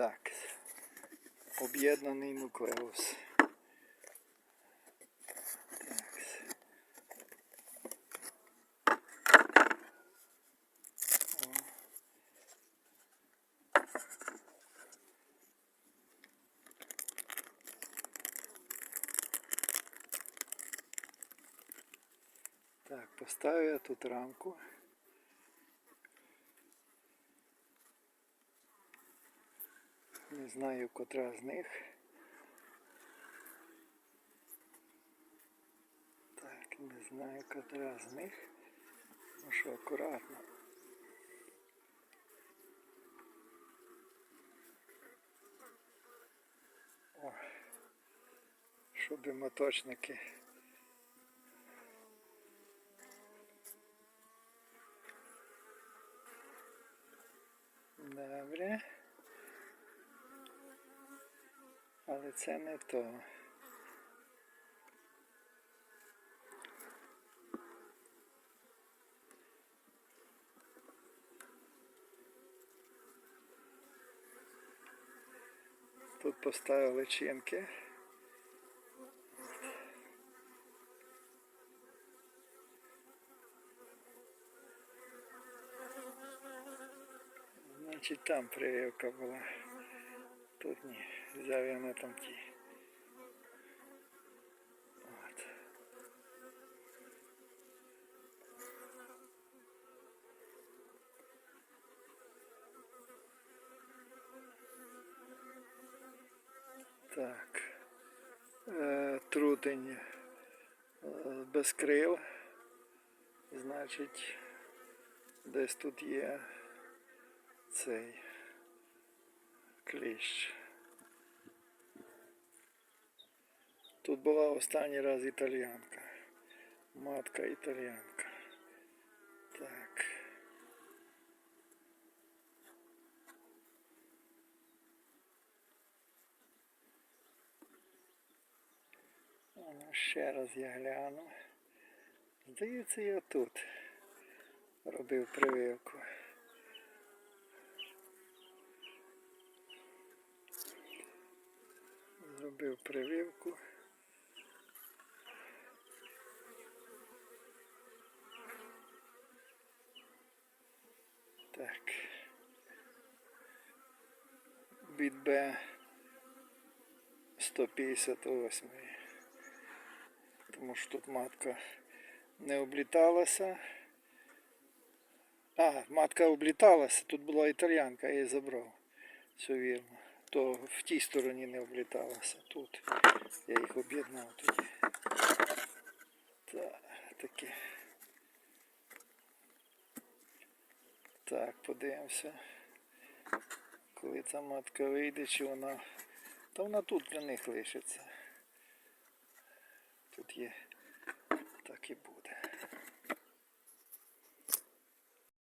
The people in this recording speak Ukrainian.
Так. Об'єднаний нуклеус. Так. Поставив я тут рамку. Не знаю, котра з них. Так, не знаю, котра з них. Ну що, акуратно. О, щоб моточники. Добре. Але це не то. Тут поставили чинки. Значить там прививка була. Тут ні. Взяв я на там. Так. Е, трутень е, без крил. Значить, десь тут є цей кліщ. Тут була останній раз італіянка. Матка італіянка. Так. Ну, ще раз я гляну. Здається, я тут робив прививку. Зробив прививку. Так. Від Б 158. Тому що тут матка не обліталася. А, матка обліталася, тут була італіянка, я її забрав. Все вірно. То в тій стороні не обліталася. Тут я їх об'єднав тоді. Так, таке. Так, подивимося. Коли ця матка вийде, чи вона. Та вона тут для них лишиться. Тут є. Так і буде.